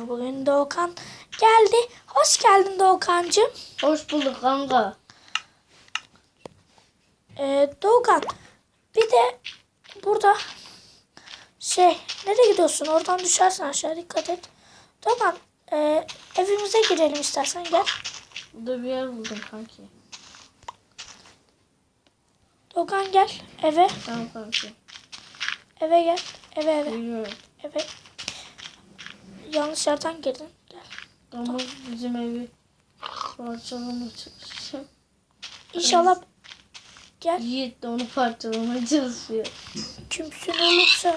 Bugün Doğukan geldi. Hoş geldin Doğukancığım. Hoş bulduk kanka. Ee, Doğukan bir de burada şey nereye gidiyorsun? Oradan düşersen aşağı dikkat et. Doğukan e, evimize girelim istersen gel. Burada bir yer buldum kanki. Doğukan gel eve Tamam kanki. eve gel eve eve Yürüyorum. eve. Yanlış yerden girdin. Gel. Ama bizim evi parçalamaya çalışacağım. İnşallah gel. Yiğit de onu parçalamaya çalışıyor. Kimsin oğlum sen?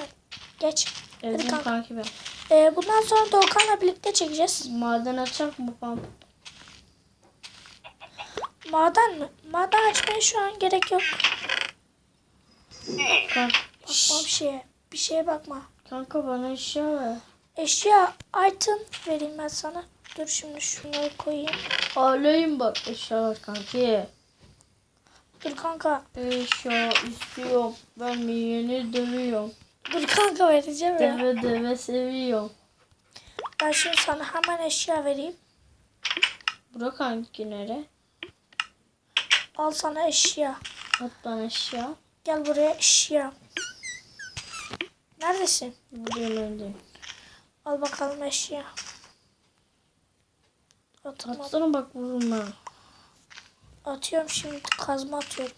Geç. Hadi Evden kanka. ben. Ee, bundan sonra Doğukan'la birlikte çekeceğiz. Maden açak mı pamp? Maden mi? Maden açmaya şu an gerek yok. Kanka, Bakma bir şeye. Bir şeye bakma. kanka bana eşya ver. Eşya, item vereyim ben sana. Dur şimdi şunları koyayım. Ağlayayım bak eşya var kanki. Dur kanka. Eşya istiyorum. Ben yeni dövüyorum. Dur kanka vereceğim ya. Deve deve seviyorum. Ben şimdi sana hemen eşya vereyim. Bırak kanki nere? Al sana eşya. At bana eşya. Gel buraya eşya. Neredesin? Buradayım öndeyim. Al bakalım eşya. Atma. Atsana bak vurma. Atıyorum şimdi kazma atıyorum.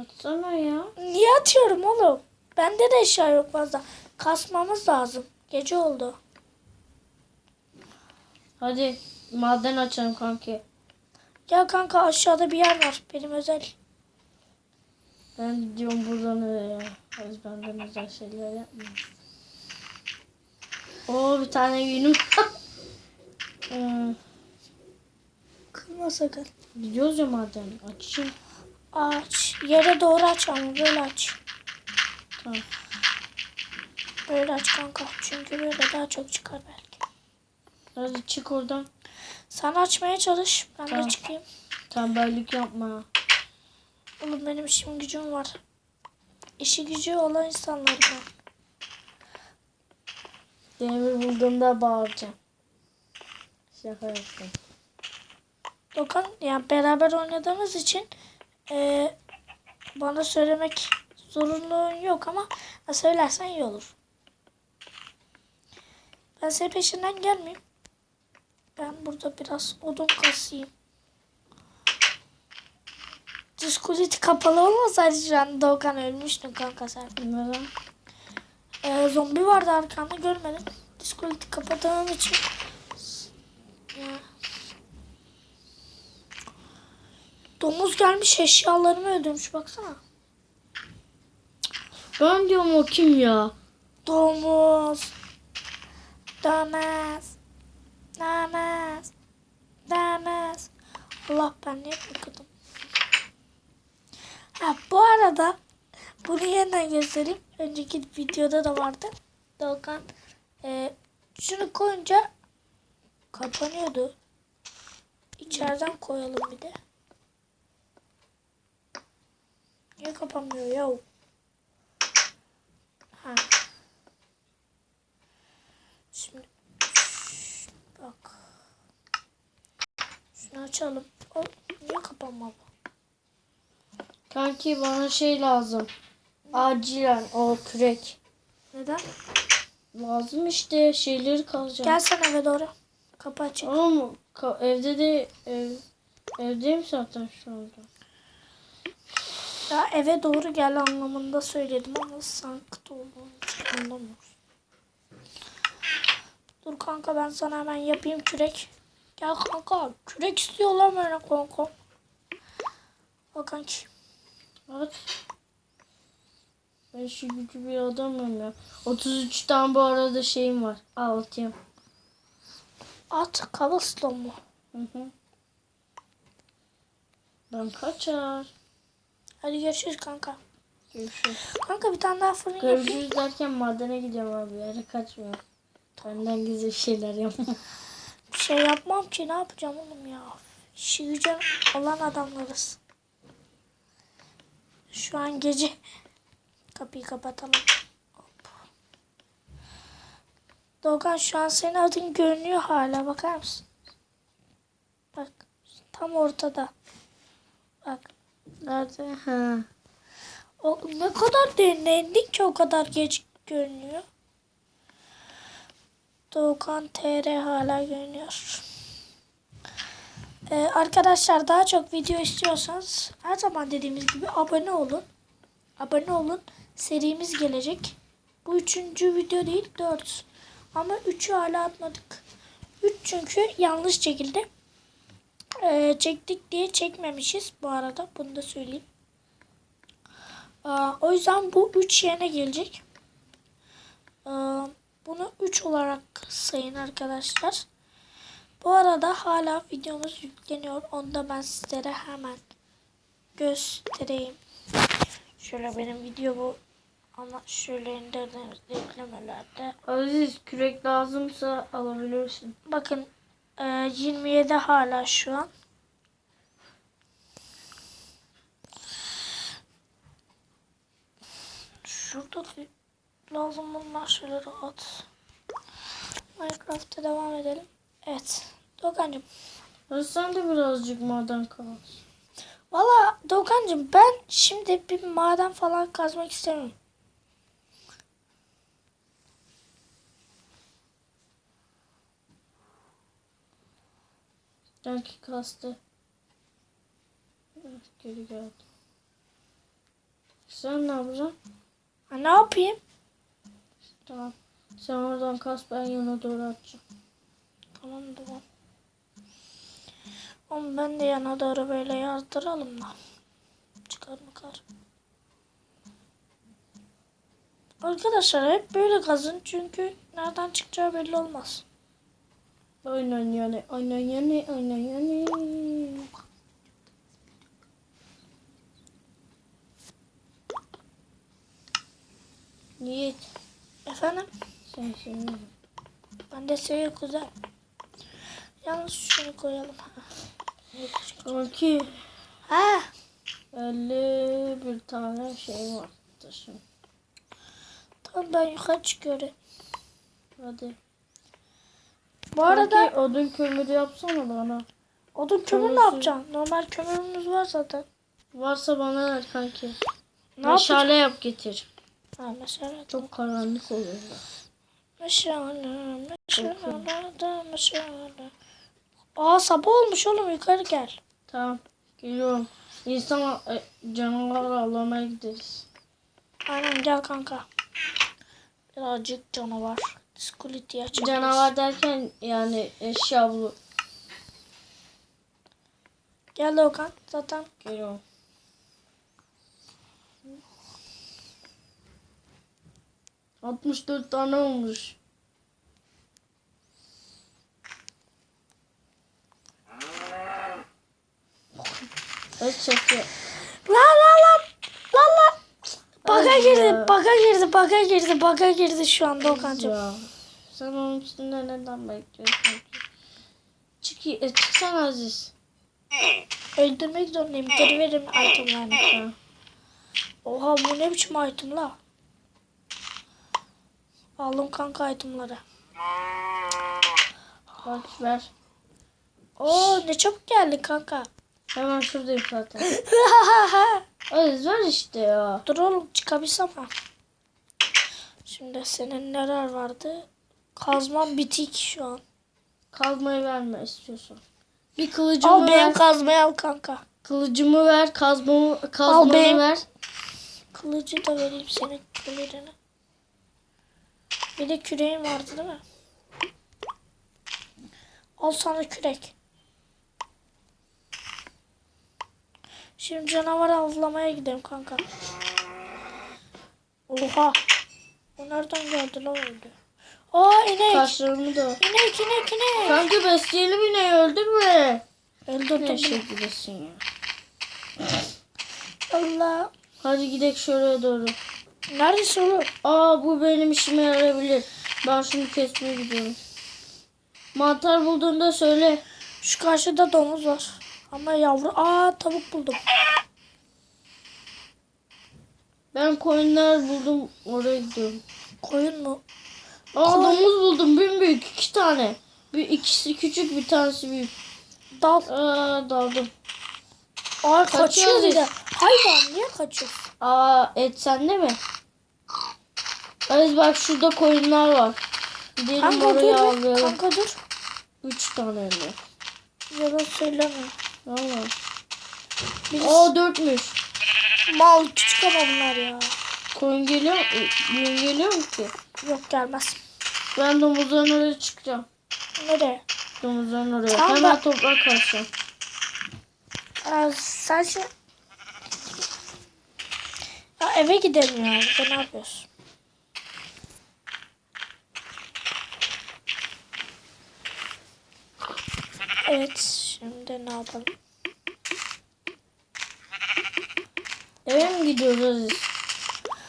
Atsana ya. Niye atıyorum oğlum? Bende de eşya yok fazla. Kasmamız lazım. Gece oldu. Hadi maden açalım kanki. Gel kanka aşağıda bir yer var. Benim özel. Ben gidiyorum buradan öyle. Hadi benden özel şeyler yapmayayım. Oo bir tane yünüm. hmm, Kırma sakın. gidiyoruz ya maden. Açayım. Aç. Yere doğru aç ama böyle aç. Tamam. Böyle aç kanka. Çünkü böyle daha çok çıkar belki. Hadi çık oradan. Sen açmaya çalış. Ben Tamam. de çıkayım. Tembellik yapma. Oğlum benim işim gücüm var. İşi gücü olan insanlarım ben. Demir bulduğumda bağıracağım. Şaka yaptım. Dokan yani beraber oynadığımız için eee, bana söylemek zorunluluğun yok ama söylersen iyi olur. Ben senin peşinden gelmeyeyim. Ben burada biraz odun kasayım. Diskoliti kapalı olmasaydı şu an Doğukan ölmüştün kanka sen. Neden? Ee, zombi vardı arkanda görmedim. Diskoliti kapadığım için. Ya. Domuz gelmiş eşyalarımı öldürmüş baksana. Ben diyorum o kim ya? Domuz. Domuz. Domuz. Domuz. Allah ben ne yıkadım. Ha bu arada bunu yeniden göstereyim. Önceki videoda da vardı. Doğukan e, şunu koyunca kapanıyordu. İçeriden koyalım bir de. Niye kapanmıyor ya? Ha. Şimdi bak. Şunu açalım. O, niye kapanmadı? Kanki bana şey lazım. Acilen o kürek. Neden? Lazım işte şeyleri kazacağım. Gel sen eve doğru. Kapı açık. Ama ka- evde de ev, evdeyim zaten şu anda. Ya eve doğru gel anlamında söyledim ama sankıt olduğunu hiç anlamıyorum. Dur kanka ben sana hemen yapayım kürek. Gel kanka kürek istiyorlar bana kanka. Al kanki. At. Ben şu gücü bir adamım ya. 33 tane bu arada şeyim var. Al atayım. At cobblestone mu? Hı hı. Ben kaçar. Hadi görüşürüz kanka. Görüşürüz. Kanka bir tane daha fırın yapayım. Görüşürüz derken madene gidiyorum abi. Yere kaçmıyorum. Benden gizli şeyler yapma. Bir şey yapmam ki ne yapacağım oğlum ya. Gücü olan adamlarız. Şu an gece Kapıyı kapatalım. Hop. Doğukan şu an senin adın görünüyor hala. Bakar mısın? Bak. Tam ortada. Bak. Nerede? Ha. O ne kadar derinlendik ki o kadar geç görünüyor. Doğukan TR hala görünüyor. Ee, arkadaşlar daha çok video istiyorsanız her zaman dediğimiz gibi abone olun. Abone olun. Serimiz gelecek. Bu üçüncü video değil dört. Ama üçü hala atmadık. Üç çünkü yanlış şekilde ee, çektik diye çekmemişiz bu arada. Bunu da söyleyeyim. Aa, o yüzden bu 3 yerine gelecek. Aa, bunu 3 olarak sayın arkadaşlar. Bu arada hala videomuz yükleniyor. Onu da ben sizlere hemen göstereyim. Şöyle benim video bu ama şöyle indirdiğimiz eklemelerde. Aziz kürek lazımsa alabilirsin. Bakın e, 27 hala şu an. Şurada lazım bunlar şeyleri at. Minecraft'a devam edelim. Evet. Doğukancığım. Sen de birazcık maden kaz. Valla Doğukancığım ben şimdi bir maden falan kazmak istemiyorum. Belki kastı. Geri geldi. Sen ne yapacaksın? Ha, ne yapayım? Tamam. Sen oradan kas ben yana doğru atacağım. Tamam tamam. Oğlum ben de yana doğru böyle yazdıralım da. Çıkar mı kar? Arkadaşlar hep böyle kazın çünkü nereden çıkacağı belli olmaz. Oynan yani, oynan yani, oynan yani. Yiğit. Efendim? Sen şimdi. Ben de seviyor kuzen. Yalnız şunu koyalım. Kanki. Ha, 50 bir tane şey var. Taşım. tamam ben yukarı çıkıyorum. Hadi. Bu arada Kanki odun kömürü yapsana bana. odun kömür ne yapacaksın? Normal kömürümüz var zaten. Varsa bana ver kanki. Ne? Meşale yap getir. Ha, mesela Çok karanlık oluyor. Meşale, meşale, da meşale. Aa sabah olmuş oğlum yukarı gel. Tamam. Geliyorum. İnsan e, canavar avlamaya gideriz. Aynen gel kanka. Birazcık canavar. Diskuliti açabiliriz. Canavar derken yani eşya bulu. Gel Okan zaten. Geliyorum. Altmış dört tane olmuş. Evet çekiyor. La la la. La la. Baga Ay girdi, ya. baga girdi, baga girdi, baga girdi şu anda Okan'cığım. Sen onun üstünde neden bekliyorsun ki? Çık, e, çıksana Aziz. Öldürmek zorundayım. Geri verin itemlerini. Ha. Oha bu ne biçim item la? Aldım kanka itemları. Bak ver. Oo ne çabuk geldi kanka. Hemen şuradayım zaten. Aziz ver işte ya. Dur oğlum çıkabilsem ha. Şimdi senin neler vardı? Kazman bitik şu an. Kazmayı verme istiyorsan. Bir kılıcımı Al ver. benim kazmayı al kanka. Kılıcımı ver. Kazmamı, kazmamı benim. ver. Kılıcı da vereyim senin kılıcını. Bir de küreğin vardı değil mi? Al sana kürek. Şimdi canavar avlamaya gidelim kanka. Oha. O nereden geldi lan öldü? Aa inek. Taşlarımı da. İnek inek inek. Kanka besleyelim yine öldürme. Ne Öldürdüm. şey gidesin ya. Allah. Hadi gidelim şuraya doğru. Neredesin oğlum? Aa bu benim işime yarayabilir. Ben şunu kesmeye gidiyorum. Mantar bulduğunda söyle. Şu karşıda domuz var. Ama yavru. Aa tavuk buldum. Ben koyunlar buldum. Oraya gidiyorum. Koyun mu? Aa Koy- domuz buldum. Büyük iki tane. Bir ikisi küçük bir tanesi büyük. Dal. Aa daldım. Aa kaçıyor bir de. Hayvan niye kaçıyor? Aa et sende mi? Evet bak şurada koyunlar var. Gidelim Kanka dur oraya avlayalım. Kanka dur. Üç tane de. Yalan söyleme. Valla. Birisi Aa dörtmüş. mal küçük ama bunlar ya. Koyun geliyor mu? Koyun geliyor mu ki? Yok gelmez. Ben domuzların oraya çıkacağım. Nereye? Domuzların oraya. Tamam Hemen da- toprak kaçacağım. Aa, sen şu... Ya eve gidelim ya. Burada ne yapıyorsun? Evet. Şimdi ne yapalım? Eve mi gidiyoruz Aziz?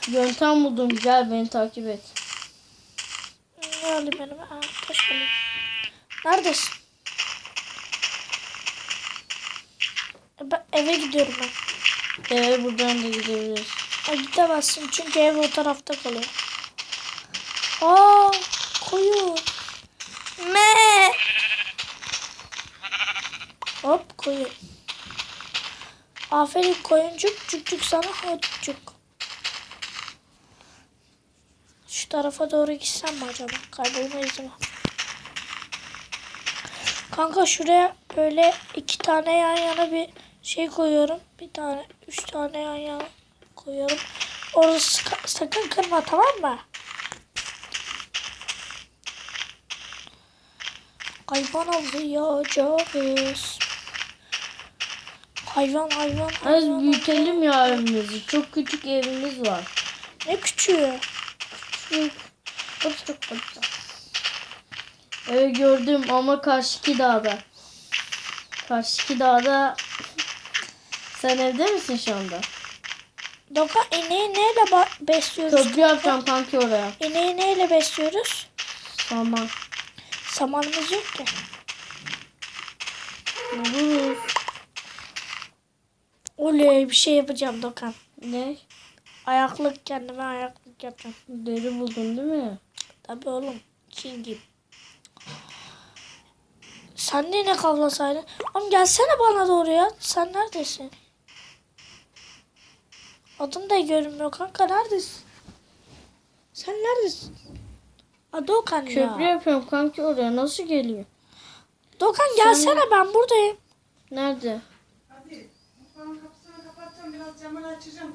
Yöntem buldum. Gel beni takip et. Ne alayım benim? Aa, taş alayım. Neredesin? E, Ben eve gidiyorum ben. Eve buradan da gidebiliriz. Aa, gidemezsin çünkü ev o tarafta kalıyor. Aa, koyun. Me. Hop koyun. Aferin koyuncuk cuk cuk sana hotcuk. Şu tarafa doğru gitsem mi acaba? Kaybolmayız mı? Kanka şuraya böyle iki tane yan yana bir şey koyuyorum. Bir tane, üç tane yan yana koyuyorum. Orası sakın kırma tamam mı? Hayvan avlayacağız. Hayvan hayvan Az büyütelim ya evimizi. Çok küçük evimiz var. Ne küçüğü? Küçük. Küçük küçük. Evet gördüm ama karşıki dağda. Karşıki dağda. Sen evde misin şu anda? Doka ineği neyle besliyoruz? Köprü yapacağım kanki oraya. İneği neyle besliyoruz? Tamam. Samanımız yok ki. Buluruz. Oley bir şey yapacağım Dokan. Ne? Ayaklık kendime ayaklık yapacağım. Deri buldun değil mi? Tabii oğlum. King'im. Sen de ne kavlasaydın? Oğlum gelsene bana doğru ya. Sen neredesin? Adın da görünmüyor kanka. Neredesin? Sen neredesin? Aa, Dokan Köprü ya. yapıyorum kanki oraya. Nasıl geliyor? Dokan gelsene ben buradayım. Nerede? Kapatacağım biraz camını açacağım.